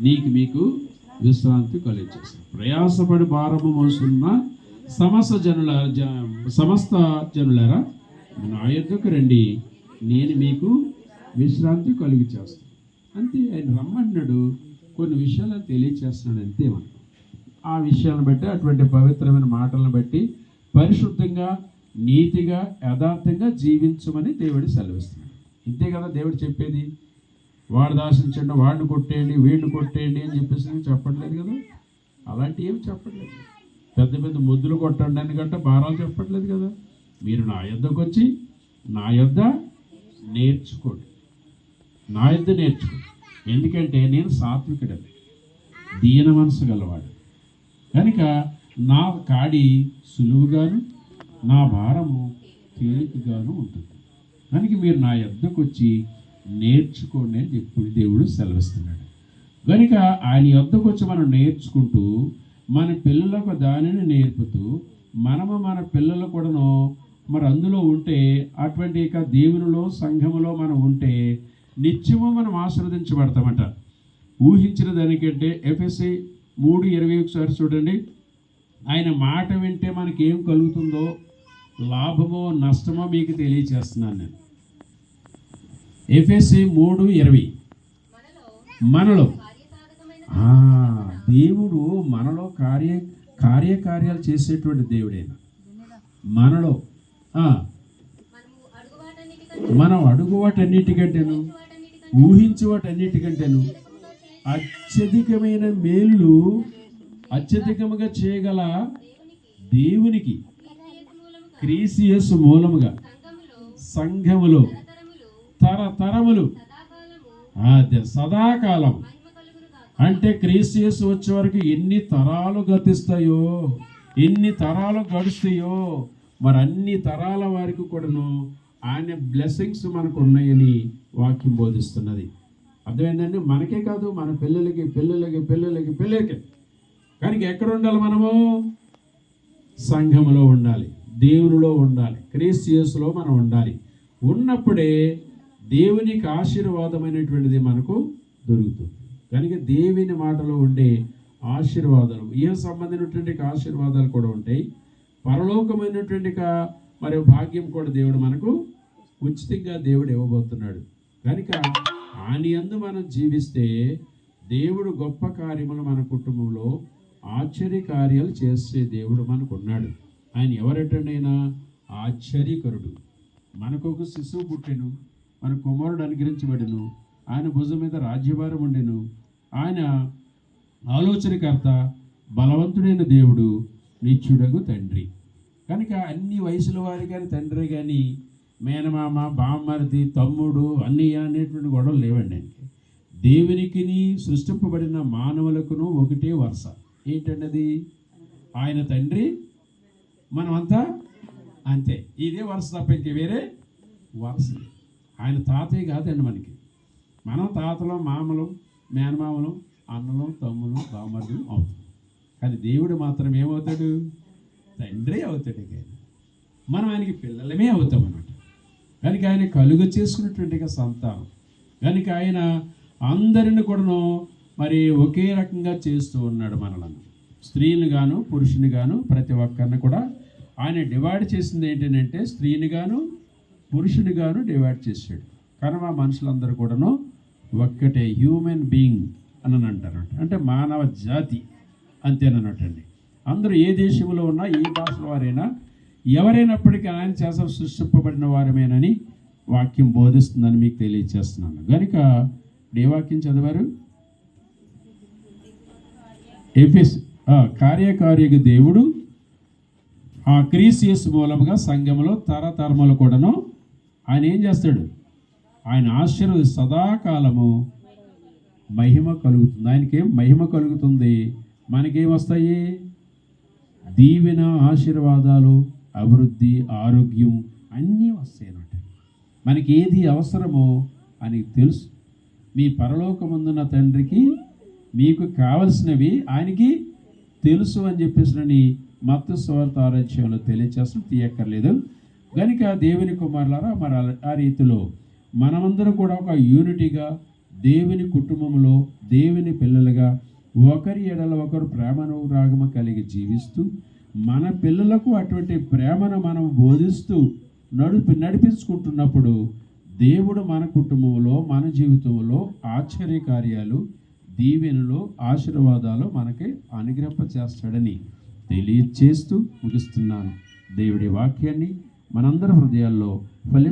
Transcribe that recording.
నీకు మీకు విశ్రాంతి కలిగించేస్తాను. ప్రయాసపడి భారము మోస్తున్న సమస్త జనుల జ- సమస్త జనులారా నా యొద్దకు రండి. నేను మీకు విశ్రాంతి కలుగు చేస్తాను అంతే ఆయన రమ్మన్నాడు. కొన్ని విషయాలు తెలియచేస్తున్నాడు అంతే మనం. ఆ విషయాలను బట్టి అటువంటి పవిత్రమైన మాటలను బట్టి పరిశుద్ధంగా నీతిగా యథార్థంగా జీవించమని దేవుడు సెలవిస్తున్నాడు. ఇంతే కదా దేవుడు చెప్పేది? వాడు దాసించండి వాడిని కొట్టేయండి వీడిని కొట్టేయండి అని చెప్పేసి చెప్పట్లేదు కదా. అలాంటి ఏమి చెప్పట్లేదు. పెద్ద పెద్ద ముద్దులు కొట్టండి అని గట్ట భారాలు చెప్పట్లేదు కదా. మీరు నా యొద్దకు వచ్చి నా యొద్ద నేర్చుకోండి. నా యొద్ద నేర్చుకోండి. ఎందుకంటే నేను సాత్వికుడని దీన మనసు గలవాడు. కనుక నా కాడి సులువుగాను నా భారము తేలికగాను ఉంటుంది. కనుక మీరు నా యొద్దకు వచ్చి నేర్చుకోండి అని చెప్పి దేవుడు సెలవిస్తున్నాడు. కనుక ఆయన యొద్దకు వచ్చి మనం నేర్చుకుంటూ మన పిల్లలకు దానిని నేర్పుతూ మనము మన పిల్లలు కూడాను మరి అందులో ఉంటే అటువంటి ఇక దేవునిలో సంఘములో మనం ఉంటే నిత్యము మనం ఆశీర్వదించబడతామట. ఊహించిన దానికంటే ఎఫ్ఎస్సి మూడు ఇరవై ఒకసారి చూడండి. ఆయన మాట వింటే మనకేం కలుగుతుందో లాభమో నష్టమో మీకు తెలియచేస్తున్నాను నేను. ఎఫ్ఎస్సి మూడు ఇరవై. మనలో. దేవుడు మనలో కార్య కార్యకార్యాలు చేసేటువంటి దేవుడైన. మనలో. మనం అడుగు వాటన్నిటికంటేను ఊహించు వాటన్నిటికంటేను అత్యధికమైన మేలు అత్యధికముగా చేయగల దేవునికి క్రీసియస్ మూలముగా సంఘములో తరతరములు అదే సదాకాలం. అంటే క్రీసియస్ వచ్చే వరకు ఎన్ని తరాలు గతిస్తాయో ఎన్ని తరాలు గడుస్తాయో మరి అన్ని తరాల వారికి కూడాను ఆయన బ్లెస్సింగ్స్ మనకు ఉన్నాయని వాక్యం బోధిస్తున్నది. అర్థమైందండి? మనకే కాదు మన పిల్లలకి పిల్లలకి పిల్లలకి పిల్లలకి. కానీ ఎక్కడ ఉండాలి మనము? సంఘములో ఉండాలి దేవునిలో ఉండాలి క్రీస్టియస్లో మనం ఉండాలి. ఉన్నప్పుడే దేవునికి ఆశీర్వాదమైనటువంటిది మనకు దొరుకుతుంది. కనుక దేవుని మాటలో ఉండే ఆశీర్వాదాలు ఏ సంబంధించినటువంటి ఆశీర్వాదాలు కూడా ఉంటాయి. పరలోకమైనటువంటి మరి భాగ్యం కూడా దేవుడు మనకు ఉచితంగా దేవుడు ఇవ్వబోతున్నాడు. కనుక ఆయన యందు మనం జీవిస్తే దేవుడు గొప్ప కార్యములు మన కుటుంబంలో ఆశ్చర్య కార్యాలు చేసే దేవుడు మనకు ఉన్నాడు ఆయన ఎవరటండైనా ఆశ్చర్యకరుడు. మనకు ఒక శిశువు పుట్టెను. మన కుమారుడు అనుగ్రహించబడెను. ఆయన భుజం మీద రాజ్యభారం ఉండెను. ఆయన ఆలోచనకర్త బలవంతుడైన దేవుడు నిత్యుడగు తండ్రి. కనుక అన్ని వయసుల వారి కానీ తండ్రి కానీ మేనమామ బామ్మరిది తమ్ముడు అన్నయ్య అనేటువంటి గొడవలు లేవండి ఆయనకి. దేవునికిని సృష్టింపబడిన మానవులకును ఒకటే వరుస. ఏంటన్నది ఆయన తండ్రి మనమంతా అంతే. ఇదే వరుస తప్ప ఇంక వేరే వరుస లేదు. ఆయన తాతయ్య కాదండి మనకి. మనం తాతలు మామలు మేనమామలు అన్నలు తమ్ములు బామరులు అవుతాం. కానీ దేవుడు మాత్రం ఏమవుతాడు? తండ్రి అవుతాడు ఇక ఆయన. మనం ఆయనకి పిల్లలమే అవుతాం అనమాట కనుక ఆయన కలుగు చేసుకున్నటువంటి సంతానం. కనుక ఆయన అందరిని కూడాను మరి ఒకే రకంగా చేస్తూ ఉన్నాడు మనలను. స్త్రీని గాను పురుషుని గాను ప్రతి ఒక్కరిని కూడా ఆయన డివైడ్ చేసింది ఏంటంటే స్త్రీని గాను పురుషునిగాను డివైడ్ చేశాడు. కానీ మా మనుషులందరూ కూడాను ఒక్కటే హ్యూమన్ బీయింగ్ అని అంటారు అంటే మానవ జాతి అంతేనన్నట్టండి. అందరూ ఏ దేశంలో ఉన్నా ఏ భాషల వారైనా ఎవరైనప్పటికీ ఆయన చేత సృష్టింపబడిన వారమేనని వాక్యం బోధిస్తుందని మీకు తెలియజేస్తున్నాను కనుక ఏ వాక్యం చదివారు? ఎఫిస్ కార్యకార్యకు దేవుడు ఆ క్రీసియస్ మూలముగా సంఘములో తరతరములు కూడాను ఆయన ఏం చేస్తాడు? ఆయన ఆశీర్వది సదాకాలము మహిమ కలుగుతుంది. ఆయనకేం మహిమ కలుగుతుంది? మనకేం వస్తాయి దీవెన ఆశీర్వాదాలు అభివృద్ధి ఆరోగ్యం అన్నీ వస్తాయి మనకి ఏది అవసరమో అని తెలుసు. మీ పరలోకముందున్న తండ్రికి మీకు కావలసినవి ఆయనకి తెలుసు అని చెప్పేసి మత్తు స్వార్థ ఆరోగ్యంలో తెలియచేస్తూ తీయక్కర్లేదు. కనుక దేవుని కుమారులారా మరి ఆ రీతిలో మనమందరం కూడా ఒక యూనిటీగా దేవుని కుటుంబంలో దేవుని పిల్లలుగా ఒకరి ఎడల ఒకరు ప్రేమను రాగమ కలిగి జీవిస్తూ మన పిల్లలకు అటువంటి ప్రేమను మనం బోధిస్తూ నడిపి నడిపించుకుంటున్నప్పుడు దేవుడు మన కుటుంబంలో మన జీవితంలో ఆశ్చర్య కార్యాలు దీవెనలు ఆశీర్వాదాలు మనకి అనుగ్రహప చేస్తాడని తెలియచేస్తూ ముగిస్తున్నాను. దేవుడి వాక్యాన్ని మనందరి హృదయాల్లో ఫలి